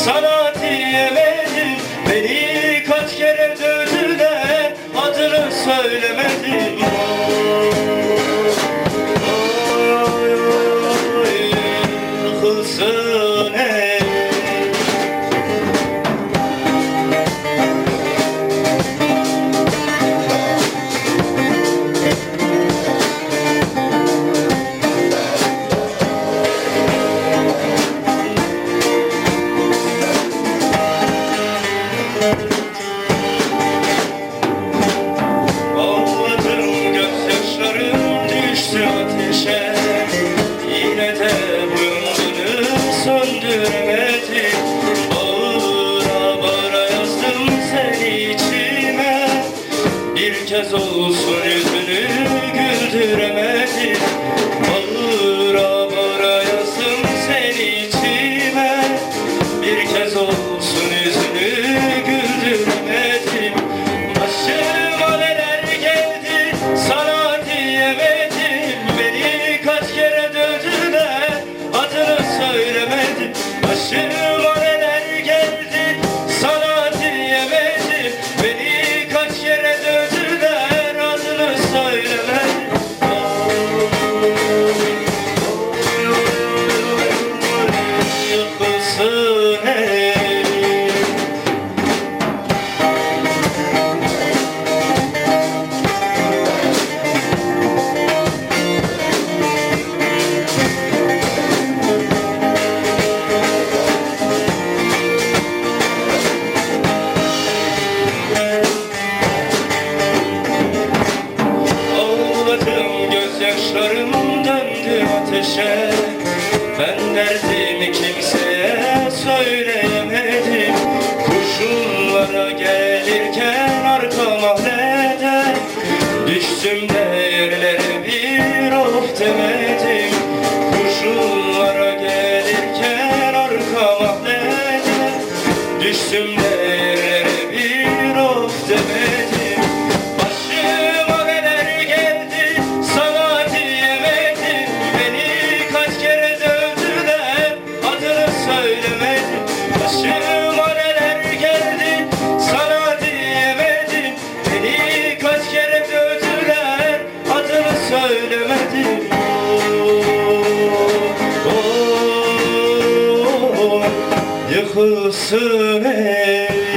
Salam. kez olsun yüzünü güldüremedim. Bağıra bağıra yazdım seni içime. Bir kez olsun yüzünü güldüremedim. Başıma neler geldi? Sana Derdimi kimseye söyleyemedim Koşullara gelirken arka mahallede Düştüm de uykusu ver